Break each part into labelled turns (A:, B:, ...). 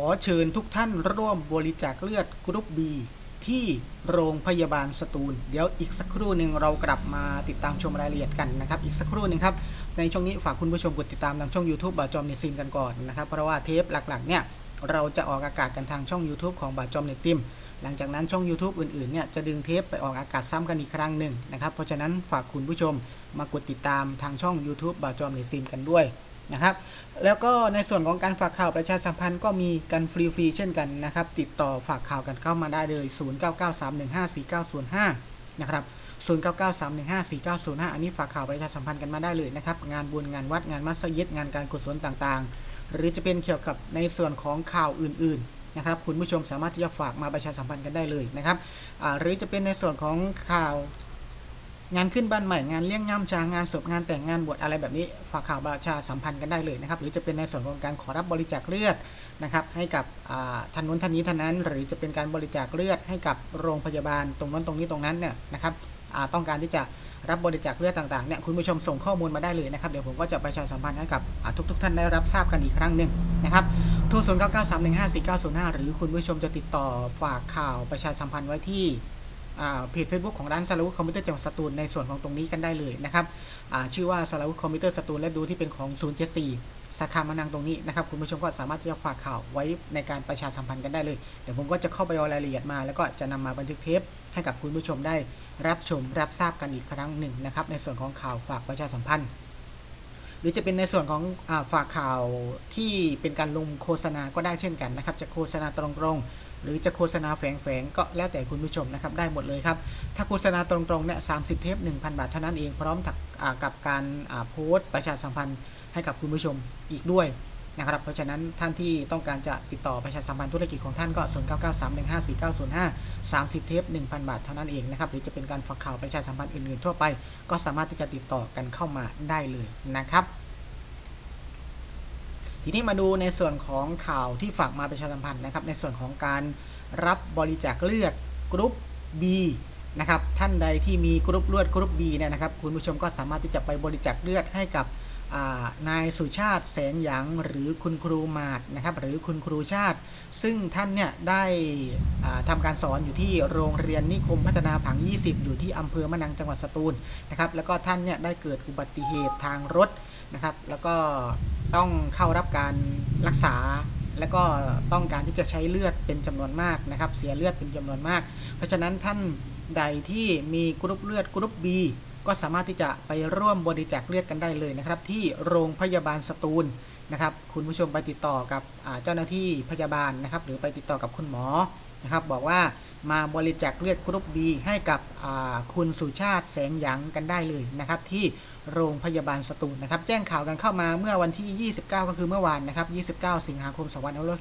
A: อเชิญทุกท่านร่วมบริจาคเลือดกรุ๊ป B ที่โรงพยาบาลสตูล เดี๋ยวอีกสักครู่หนึ่งเรากลับมาติดตามชมรายละเอียดกันนะครับ อีกสักครู่หนึ่งครับ ในช่วงนี้ฝากคุณผู้ชมกดติดตามทางช่อง YouTube บาจอมเนซิมกันก่อนนะครับ เพราะว่าเทปหลักๆ เนี่ยเราจะออกอากาศกันทางช่อง YouTube ของบาจอมเนซิมหลังจากนั้นช่อง YouTube อื่นๆ เนี่ยจะดึงเทปไปออกอากาศซ้ำกันอีกครั้งหนึ่งนะครับ เพราะฉะนั้นฝากคุณผู้ชมมากดติดตามทางช่อง YouTube บาจอมเนซิมกันด้วย นะครับ แล้วก็ในส่วนของการฝากข่าวประชาสัมพันธ์ก็มีกันฟรีๆเช่นกันนะครับ ติดต่อฝากข่าวกันเข้ามาได้เลย 0993154905 นะครับ0993154905 อันนี้ฝากข่าวประชาสัมพันธ์กันมาได้เลยนะครับ งานบุญงานวัดงานมัสยิดงานการกุศลต่างๆ หรือจะเป็นเกี่ยวกับในส่วนของข่าวอื่นๆนะครับ คุณผู้ชมสามารถที่จะฝากมาประชาสัมพันธ์กันได้เลยนะครับหรือจะเป็นในส่วนของข่าว งานขึ้นบ้านใหม่งานเลี้ยงง่ำชางานศพงานแต่งงานบวชอะไรแบบนี้ ฝากข่าวประชาสัมพันธ์กันได้เลยนะครับ หรือจะเป็นในส่วนของการขอรับบริจาคเลือดนะครับให้กับท่านนู้นท่านนี้ท่านนั้น หรือจะเป็นการบริจาคเลือดให้กับโรงพยาบาลตรงนั้นตรงนี้ตรงนั้นเนี่ยนะครับต้องการที่จะรับบริจาคเลือดต่างๆเนี่ยคุณผู้ชมส่งข้อมูลมาได้เลยนะครับ เดี๋ยวผมก็จะประชาสัมพันธ์ให้กับทุกๆท่านได้รับทราบกันอีกครั้งหนึ่งนะครับโทร0 9 9 3 1 5 4 9 0 5หรือคุณผู้ชมจะติดต่อฝากข่าวประชาสัมพันธ์ไว้ที่ เพจ Facebook ของร้านสารวุฒิคอมพิวเตอร์จังหวัดสตูลในส่วนของตรงนี้กันได้เลยนะครับชื่อว่าสารวุฒิคอมพิวเตอร์สตูลและดูที่เป็นของ 074 สาขามานังตรงนี้นะครับคุณผู้ชมก็สามารถที่จะฝากข่าวไว้ในการประชาสัมพันธ์กันได้เลย เดี๋ยวผมก็จะเข้าไปเอารายละเอียดมา แล้วก็จะนำมาบันทึกเทปให้กับคุณผู้ชมได้รับชมรับทราบกันอีกครั้งหนึ่งนะครับในส่วนของข่าวฝากประชาสัมพันธ์หรือจะเป็นในส่วนของอฝากข่าวที่เป็นการลงโฆษณาก็ได้เช่นกันนะครับจะโฆษณาตรงๆ หรือจะโฆษณาแฝงๆก็แล้วแต่คุณผู้ชมนะครับได้หมดเลยครับ ถ้าโฆษณาตรงๆเนี่ยสาเทป1,000บาทเท่านั้นเองพร้อมอกับการโพสต์ประชาสัมพันธ์ให้กับคุณผู้ชมอีกด้วยนะครับ เพราะฉะนั้นท่านที่ต้องการจะติดต่อประชาสัมพันธ์ธุรกิจของท่านก็ 0 9 9 3 1 5 4 9 0 5 30 เทป 1,000 บาทเท่านั้นเองนะครับ หรือจะเป็นการฝากข่าวประชาสัมพันธ์อื่นๆทั่วไป ก็สามารถที่จะติดต่อกันเข้ามาได้เลยนะครับ ทีนี้มาดูในส่วนของข่าวที่ฝากมาประชาสัมพันธ์นะครับ ในส่วนของการรับบริจาคเลือดกรุ๊ป B นะครับท่านใดที่มีกรุ๊ปเลือดกรุ๊ป B เนี่ยนะครับคุณผู้ชมก็สามารถที่จะไปบริจาคเลือดให้กับนายสุชาติแสงหยางหรือคุณครูมาดนะครับหรือคุณครูชาติ ซึ่งท่านเนี่ยได้อ่าทำการสอนอยู่ที่โรงเรียนนิคมพัฒนาผัง 20 อยู่ที่อำเภอมะนังจังหวัดสตูลนะครับแล้วก็ท่านเนี่ยได้เกิดอุบัติเหตุทางรถนะครับแล้วก็ ต้องเข้ารับการรักษา แล้วก็ต้องการที่จะใช้เลือดเป็นจำนวนมากนะครับ เสียเลือดเป็นจำนวนมาก เพราะฉะนั้นท่านใดที่มีกรุ๊ปเลือดกรุ๊ป B ก็สามารถที่จะไปร่วมบริจาคเลือดกันได้เลยนะครับ ที่โรงพยาบาลสตูลนะครับ คุณผู้ชมไปติดต่อกับเจ้าหน้าที่พยาบาลนะครับ หรือไปติดต่อกับคุณหมอนะครับบอกว่ามาบริจาคเลือดกรุ๊ป B ให้กับคุณสุชาติแสงหยางกันได้เลยนะครับ ที่ โรงพยาบาลสตูลนะครับ แจ้งข่าวกันเข้ามาเมื่อวันที่ 29 ก็คือเมื่อวานนะครับ 29 สิงหาคม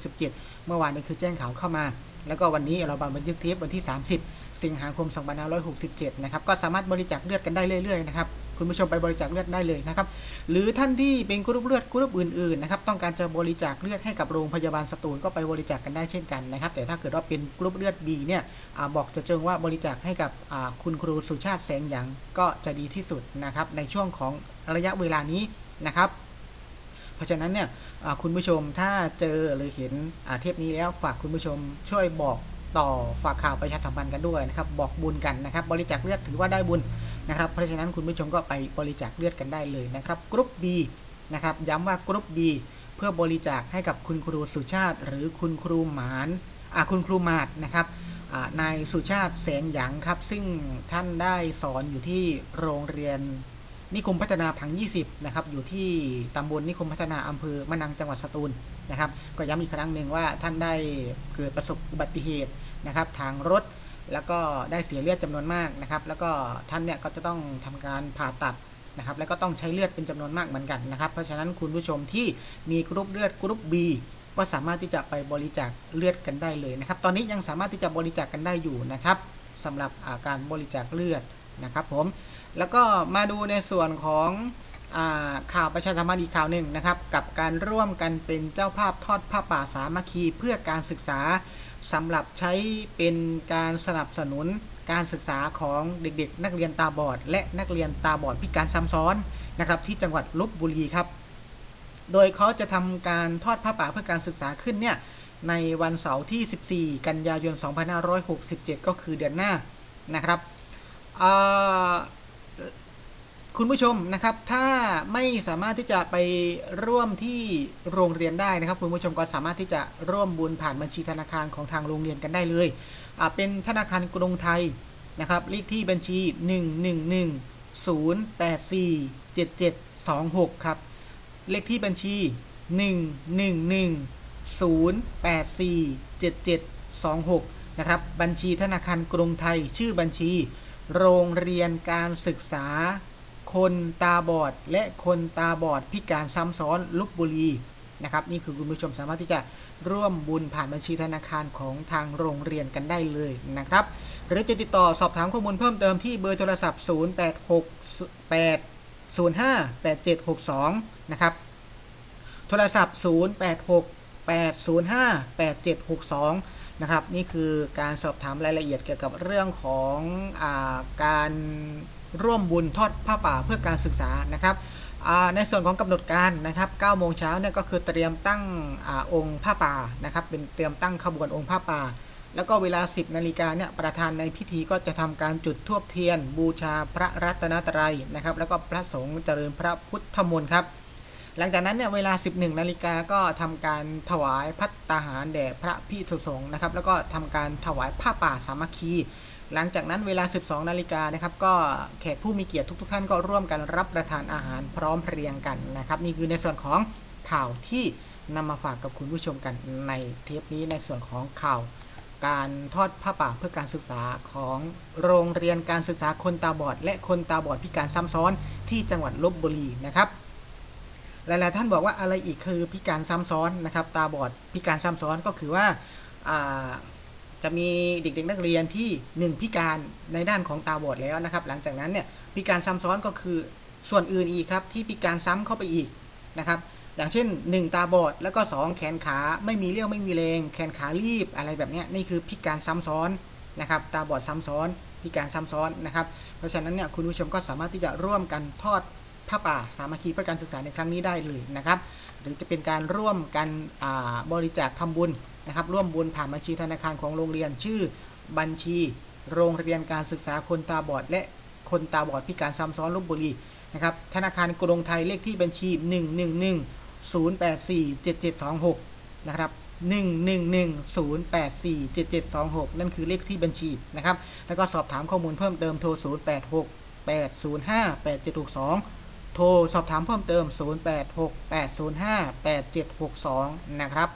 A: 2517 เมื่อวานนี้คือแจ้งข่าวเข้ามา แล้วก็วันนี้เราบันทึกเทปวันที่ 30 สิงหาคม 2567 นะครับ ก็สามารถบริจาคเลือดกันได้เรื่อยๆนะครับ คุณผู้ชมไปบริจาคเลือดได้เลยนะครับ หรือท่านที่เป็นกรุ๊ปเลือดกรุ๊ปอื่นๆนะครับต้องการจะบริจาคเลือดให้กับโรงพยาบาลสตูลก็ไปบริจาคกันได้เช่นกันนะครับ แต่ถ้าเกิดว่าเป็นกรุ๊ปเลือด B เนี่ยอบอกจะเจงว่าบริจาคให้กับคุณครูสุชาติแสงหยางก็จะดีที่สุดนะครับในช่วงของระยะเวลานี้นะครับ เพราะฉะนั้นเนี่ยคุณผู้ชมถ้าเจอหรือเห็นเทปนี้แล้วฝากคุณผู้ชมช่วยบอกต่อฝากข่าวประชาสัมพันธ์กันด้วยนะครับ บอกบุญกันนะครับ บริจาคเลือดถือว่าได้บุญ นะครับเพราะฉะนั้นคุณผู้ชมก็ไปบริจาคเลือดกันได้เลยนะครับกรุ๊ป B นะครับย้ำว่ากรุ๊ป B เพื่อบริจาคให้กับคุณครูสุชาติ หรือคุณครูหมานอ่าคุณครูมาดนะครับนายสุชาติแสงหยางครับ ซึ่งท่านได้สอนอยู่ที่โรงเรียนนิคมพัฒนาผัง 20 นะครับ อยู่ที่ตำบลนิคมพัฒนาอำเภอมะนังจังหวัดสตูลนะครับ ก็ย้ำอีกครั้งหนึ่งว่าท่านได้เกิดประสบอุบัติเหตุนะครับ ทางรถ แล้วก็ได้เสียเลือดจำนวนมากนะครับ แล้วก็ท่านเนี่ยก็จะต้องทำการผ่าตัดนะครับ แล้วก็ต้องใช้เลือดเป็นจำนวนมากเหมือนกันนะครับ เพราะฉะนั้นคุณผู้ชมที่มีกรุ๊ปเลือดกรุ๊ป B ก็สามารถที่จะไปบริจาคเลือดกันได้เลยนะครับ ตอนนี้ยังสามารถที่จะบริจาคกันได้อยู่นะครับสำหรับาการบริจาคเลือดนะครับผม แล้วก็มาดูในส่วนของข่าวประชาสัมพันธ์อีกข่าวหนึ่งนะครับ กับการร่วมกันเป็นเจ้าภาพทอดผ้าป่าสามัคคีเพื่อการศึกษา สำหรับใช้เป็นการสนับสนุนการศึกษาของเด็กๆ นักเรียนตาบอด และนักเรียนตาบอดพิการซ้ำซ้อนนะครับที่จังหวัดลบบุรีครับ โดยเขาจะทำการทอดผ้าป่าเพื่อการศึกษาขึ้นเนี่ยในวันเสาร์ที่ 14 กันยายน 2567 ก็คือเดือนหน้านะครับ คุณผู้ชมนะครับ ถ้าไม่สามารถที่จะไปร่วมที่โรงเรียนได้นะครับ คุณผู้ชมก็สามารถที่จะร่วมบุญผ่านบัญชีธนาคารของทางโรงเรียนกันได้เลยเป็นธนาคารกรุงไทยนะครับเลขที่บัญชี 111 084 7726 ครับ เลขที่บัญชี 111 084 7726 นะครับ บัญชีธนาคารกรุงไทย ชื่อบัญชี โรงเรียนการศึกษา คนตาบอด และคนตาบอดพิการซ้ำซ้อนลบบุรีนะครับนี่คือคุณผู้ชมสามารถที่จะร่วมบุญผ่านบัญชีธนาคารของทางโรงเรียนกันได้เลยนะครับ หรือจะติดต่อสอบถามข้อมูลเพิ่มเติมที่เบอร์โทรศัพท์ 0868058762 นะครับ โทรศัพท์ 0868058762 นะครับ นี่คือการสอบถามรายละเอียดเกี่ยวกับเรื่องของอาการ ร่วมบุญทอดผ้าป่าเพื่อการศึกษานะครับในส่วนของกำหนดการนะครับ9โมงเช้าเนี่ยก็คือเตรียมตั้งอองค์ผ้าป่านะครับ เป็นเตรียมตั้งขบวนองค์ผ้าป่า แล้วก็เวลา 10นาฬิกาเนี่ยประธานในพิธีก็จะทำการจุดธูปเทียน บูชาพระรัตนตรัยนะครับ แล้วก็พระสงฆ์เจริญพระพุทธมนต์ครับ หลังจากนั้นเนี่ยเวลา 11นาฬิกาก็ทำการถวายพัตตาหารแด่พระพิสุสงฆ์นะครับ แล้วก็ทำการถวายผ้าป่าสามัคคี หลังจากนั้นเวลา 12 นาฬิกานะครับ ก็แขกผู้มีเกียรติทุก ๆ ท่านก็ร่วมกันรับประทานอาหารพร้อมเพรียงกันนะครับ นี่คือในส่วนของข่าวที่นำมาฝากกับคุณผู้ชมกันในเทปนี้ในส่วนของข่าวการทอดผ้าป่าเพื่อการศึกษาของโรงเรียนการศึกษาคนตาบอด และคนตาบอดพิการซ้ำซ้อนที่จังหวัดลบบุรีนะครับ หลายๆท่านบอกว่าอะไรอีกคือพิการซ้ำซ้อนนะครับ ตาบอดพิการซ้ำซ้อนก็คือว่าอ่า จะมีเด็กๆนักเรียนที่ 1 พิการในด้านของตาบอดแล้วนะครับ หลังจากนั้นเนี่ยพิการซ้ำซ้อนก็คือส่วนอื่นอีกครับที่พิการซ้ำเข้าไปอีกนะครับ อย่างเช่น 1 ตาบอดแล้วก็ 2 แขนขาไม่มีเรี่ยวไม่มีแรงแขนขารีบอะไรแบบนี้นี่คือพิการซ้ำซ้อนนะครับตาบอดซ้ำซ้อนพิการซ้ำซ้อนนะครับ เพราะฉะนั้นเนี่ยคุณผู้ชมก็สามารถที่จะร่วมกันทอดผ้าป่าสามัคคีเพื่อการศึกษาในครั้งนี้ได้เลยนะครับ หรือจะเป็นการร่วมกันบริจาคทำบุญ นะครับร่วมบุญผ่านบัญชีธนาคารของโรงเรียน ชื่อบัญชี โรงเรียนการศึกษาคนตาบอด และคนตาบอดพิการซ้ำซ้อนลบบุรีนะครับธนาคารกรุงไทยเลขที่บัญชี 111 084 7726 นะครับ111 084 7726 นั่นคือเลขที่บัญชีนะครับ แล้วก็สอบถามข้อมูลเพิ่มเติมโทร 086 805 8762 โทรสอบถามเพิ่มเติม 086 805 8762 นะครับ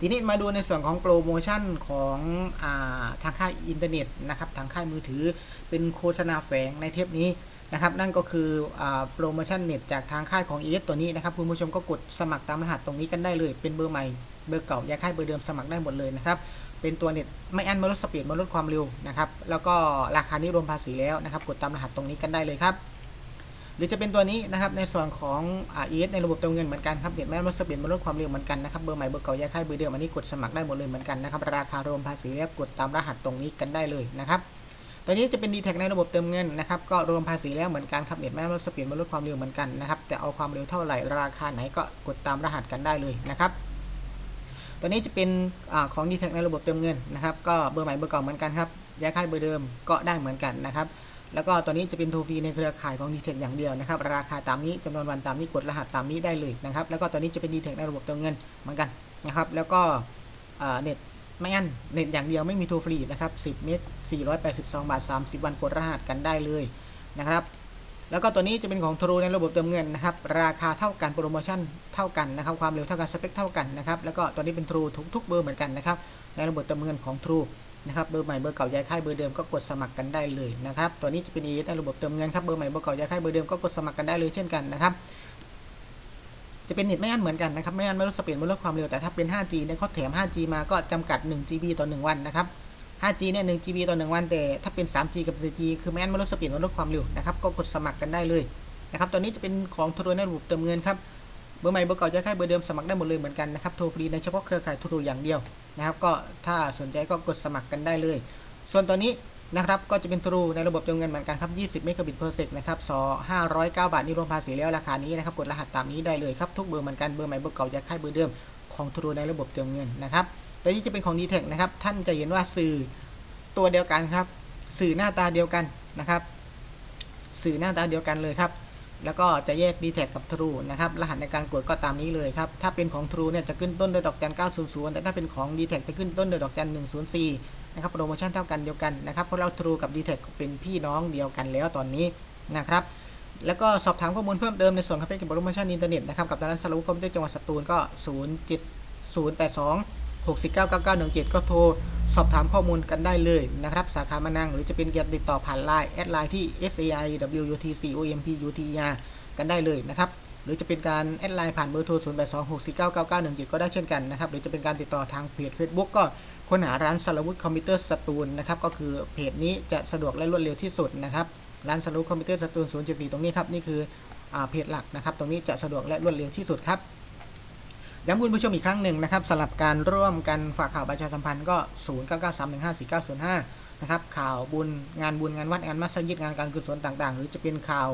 A: ทีนี้มาดูในส่วนของโปรโมชั่นของอาทางค่ายอินเทอร์เน็ตนะครับทางค่ายมือถือเป็นโฆษณาแฝงในเทปนี้นะครับ นั่นก็คืออโปรโมชั่นเน็ตจากทางค่ายของ ES ตัวนี้นะครับ คุณผู้ชมก็กดสมัครตามรหัสตรงนี้กันได้เลย เป็นเบอร์ใหม่เบอร์เก่าย้ายค่ายเบอร์เดิมสมัครได้หมดเลยนะครับเป็นตัวเน็ตไม่อันมาลดสปีดมาลดความเร็วนะครับแล้วก็ราคานี้รวมภาษีแล้วนะครับ กดตามรหัสตรงนี้กันได้เลยครับ หรือจะเป็นตัวนี้นะครับในส่วนของอ่า ES ในระบบเติมเงินเหมือนกันครับเน็ตไม่อั้นลดสปีดมาลดความเร็วเหมือนกันนะครับเบอร์ใหม่เบอร์เก่าแย้ายค่ายเบอร์เดิมอันนี้กดสมัครได้หมดเลยเหมือนกันนะครับราคารวมภาษีแล้วกดตามรหัสตรงนี้กันได้เลยนะครับตัวนี้จะเป็น d t แท็ในระบบเติมเงินนะครับก็รวมภาษีแล้วเหมือนกันครับเน็ตแม่ลดสปีดมาลดความเร็วเหมือนกันนะครับแต่เอาความเร็วเท่าไหร่ราคาไหนก็กดตามรหัสกันได้เลยนะครับตัวนี้จะเป็นอของ d t แท็ในระบบเติมเงินนะครับก็เบอร์ใหม่เบอร์เก่าเหมือนกันครับแย้ายค่ายเบอร์เดิมก็ได้เหมือนกันนะครับ แล้วก็ตัวนี้จะเป็นโทรฟรีในเครือข่ายของ d t แทคอย่างเดียวนะครับ ราคาตามนี้จำนวนวันตามนี้กดรหัสตามนี้ได้เลยนะครับ แล้วก็ตัวนี้จะเป็น d t แทคในระบบเติมเงินเหมือนกันนะครับ แล้วก็เน็ตไม่อันเน็ตอย่างเดียวไม่มีโทรฟรีนะครับ 10 เมก482 บาท 30 วันกดรหัสกันได้เลยนะครับ แล้วก็ตัวนี้จะเป็นของ True ในระบบเติมเงินนะครับ ราคาเท่ากันโปรโมชั่นเท่ากันนะครับ ความเร็วเท่ากันสเปคเท่ากันนะครับ แล้วก็ตัวนี้เป็น True ทุกทุกเบอร์เหมือนกันนะครับ ในระบบเติมเงินของ True นะครับเบอร์ใหม่เบอร์เก่าย้ายค่ายเบอร์เดิมก็กดสมัครกันได้เลยนะครับตัวนี้จะเป็น ES ในระบบเติมเงินครับเบอร์ใหม่เบอร์เก่าย้ายค่ายเบอร์เดิมก็กดสมัครกันได้เลยเช่นกันนะครับจะเป็นเน็ตไม่อันเหมือนกันนะครับไม่อันไม่ลดสปีดไม่ลดความเร็วแต่ถ้าเป็น 5G เนี่ยเขาแถม 5G มาก็จำกัด 1GB ต่อ 1 วันนะครับ 5G เนี่ย 1GB ต่อ 1 วัน แต่ถ้าเป็น 3G กับ 4G คือไม่อันไม่ลดสปีดไม่ลดความเร็วนะครับก็กดสมัครกันได้เลยนะครับตัวนี้จะเป็นของโทรในระบบเติมเงินครับเบอร์ใหม่เบอร์เก่าจะค่ายเบอร์เดิมสมัครได้หมดเลยเหมือนกันนะครับโทรฟรีในเฉพาะเครือข่ายโทรอย่างเดียว นะครับก็ถ้าสนใจก็กดสมัครกันได้เลย ส่วนตัวนี้นะครับก็จะเป็นทรูในระบบเติมเงินเหมือนกันครับ 20 เมกะบิตเพอร์เซกนะครับสอ509 บาทนี่รวมภาษีแล้วราคานี้นะครับกดรหัสตามนี้ได้เลยครับทุกเบอร์เหมือนกันเบอร์ใหม่เบอร์เก่าจะค่ายเบอร์เดิมของ True ในระบบเติมเงินนะครับตัวนี้จะเป็นของ d t แทนะครับท่านจะเห็นว่าสื่อตัวเดียวกันครับ สื่อหน้าตาเดียวกันนะครับ สื่อหน้าตาเดียวกันเลยครับ แล้วก็จะแยก d t แทกับ True นะครับ รหัสในการกดก็ตามนี้เลยครับ ถ้าเป็นของ True เนี่ยจะขึ้นต้นด้วยดอกจัน 900 แต่ถ้าเป็นของ d t แทจะขึ้นต้นด้วยดอกจัน 104 นะครับ โปรโมชั่นเท่ากันเดียวกันนะครับ เพราะเรา True กับ d t แทเป็นพี่น้องเดียวกันแล้วตอนนี้นะครับ แล้วก็สอบถามข้อมูลเพิ่มเติมในส่วนของเพจโปรโมชั่นอินเทอร์เน็ตนะครับกับร้านสรุปคอมพิวเตอร์จังหวัดสตูลก็ 0 7 0 8 2 6 9 9 9 1 7 ก็โทร สอบถามข้อมูลกันได้เลยนะครับ สาขามานังหรือจะเป็นการติดต่อผ่านไลน์แอดไลน์ที่ S A I W U T C O M P U T R กันได้เลยนะครับ หรือจะเป็นการแอดไลน์ผ่านเบอร์โทร 0 8 2 6 4 9 9 9 1 7 ก็ได้เช่นกันนะครับ หรือจะเป็นการติดต่อทางเพจ Facebook ก็ค้นหาร้านสารวุฒิคอมพิวเตอร์สตูลนะครับ ก็คือเพจนี้จะสะดวกและรวดเร็วที่สุดนะครับร้านสรุปคอมพิวเตอร์สตูล074 ตรงนี้ครับ นี่คือเพจหลักนะครับ ตรงนี้จะสะดวกและรวดเร็วที่สุดครับ ย้ำคุณผู้ชมอีกครั้งหนึ่งนะครับสำหรับการร่วมกันฝากข่าวประชาสัมพันธ์ก็ 0 9 9 3 1 5 4 9 0 5 นะครับข่าวบุญงานบุญงานวัดงานมัสยิดงานการกุศลต่าง ๆ หรือจะเป็นข่าว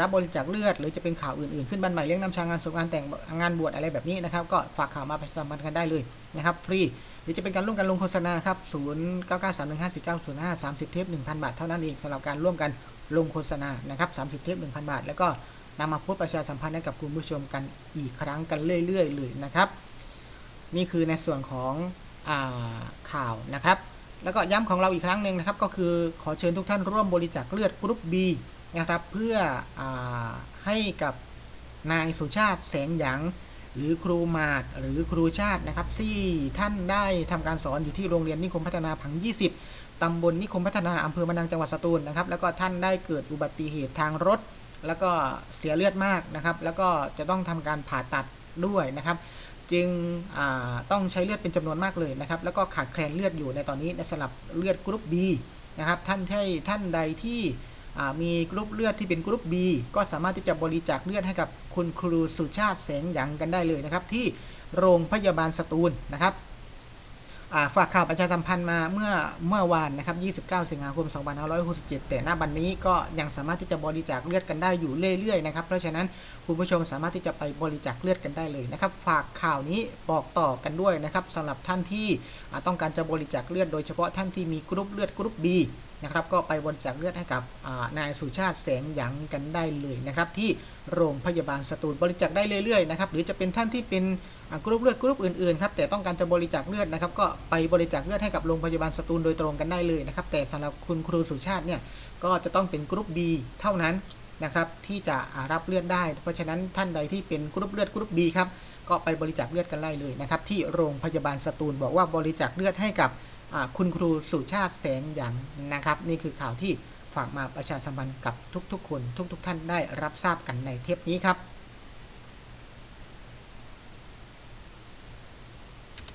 A: รับบริจาคเลือด หรือจะเป็นข่าวอื่นๆ ขึ้นบ้านใหม่เลี้ยงน้ำชางานศพงานแต่งงานบวชอะไรแบบนี้นะครับก็ฝากข่าวมาประชาสัมพันธ์กันได้เลยนะครับฟรีหรือจะเป็นการร่วมกันลงโฆษณาครับ0 9 9 3 1 5 4 9 0 5 30 เทป1,000 บาทเท่านั้นเองสำหรับการร่วมกันลงโฆษณานะครับ30 เทป1,000 บาท แล้วก็ นำมาพสต์ประชาสัมพันธ์ให้กับคุณผู้ชมกันอีกครั้งกันเรื่อยๆเลยนะครับ นี่คือในส่วนของอาข่าวนะครับ แล้วก็ย้ำของเราอีกครั้งหนึ่งนะครับ ก็คือขอเชิญทุกท่านร่วมบริจาคเลือดกรุ๊ป B นะครับเพื่ออให้กับนายสุชาติแสงหยางหรือครูมาดหรือครูชาตินะครับที่ท่านได้ทำการสอนอยู่ที่โรงเรียนนิคมพัฒนาผัง 20ตำบลนิคมพัฒนาอำเภอมะนังจังหวัดสตูลนะครับ แล้วก็ท่านได้เกิดอุบัติเหตุทางรถ แล้วก็เสียเลือดมากนะครับ แล้วก็จะต้องทำการผ่าตัดด้วยนะครับ จึงต้องใช้เลือดเป็นจำนวนมากเลยนะครับ แล้วก็ขาดแคลนเลือดอยู่ในตอนนี้ในสำหรับเลือดกรุ๊ป B นะครับ ท่านที่ท่านใดที่มีกรุ๊ปเลือดที่เป็นกรุ๊ป B ก็สามารถที่จะบริจาคเลือดให้กับคุณครูสุชาติแสงหยังกันได้เลยนะครับ ที่โรงพยาบาลสตูลนะครับ ฝากข่าวประชาสัมพันธ์มาเมื่อเมื่อวานนะครับ 29 สิงหาคม 2567 แต่หน้าบันนี้ก็ยังสามารถที่จะบริจาคเลือดกันได้อยู่เรื่อยๆนะครับ เพราะฉะนั้นคุณผู้ชมสามารถที่จะไปบริจาคเลือดกันได้เลยนะครับ ฝากข่าวนี้บอกต่อกันด้วยนะครับสำหรับท่านที่ต้องการจะบริจาคเลือดโดยเฉพาะท่านที่มีกรุ๊ปเลือดกรุ๊ป B นะครับก็ไปบริจาคเลือดให้กับนายสุชาติแสงหยังกันได้เลยนะครับที่โรงพยาบาลสตูลบริจาคได้เรื่อยๆนะครับหรือจะเป็นท่านที่เป็นกรุ๊ปเลือดกรุ๊ปอื่นๆครับแต่ต้องการจะบริจาคเลือดนะครับก็ไปบริจาคเลือดให้กับโรงพยาบาลสตูลโดยตรงกันได้เลยนะครับแต่สำหรับคุณครูสุชาติเนี่ยก็จะต้องเป็นกรุ๊ป B เท่านั้นนะครับที่จะรับเลือดได้ เพราะฉะนั้นท่านใดที่เป็นกรุ๊ปเลือดกรุ๊ป B ครับก็ไปบริจาคเลือดกันได้เลยนะครับที่โรงพยาบาลสตูลบอกว่าบริจาคเลือดให้กับ คุณครูสุชาติแสงหยังนะครับ นี่คือข่าวที่ฝากมาประชาสัมพันธ์กับทุกๆ คน ทุก ๆ ท่านได้รับทราบกันในเทปนี้ครับ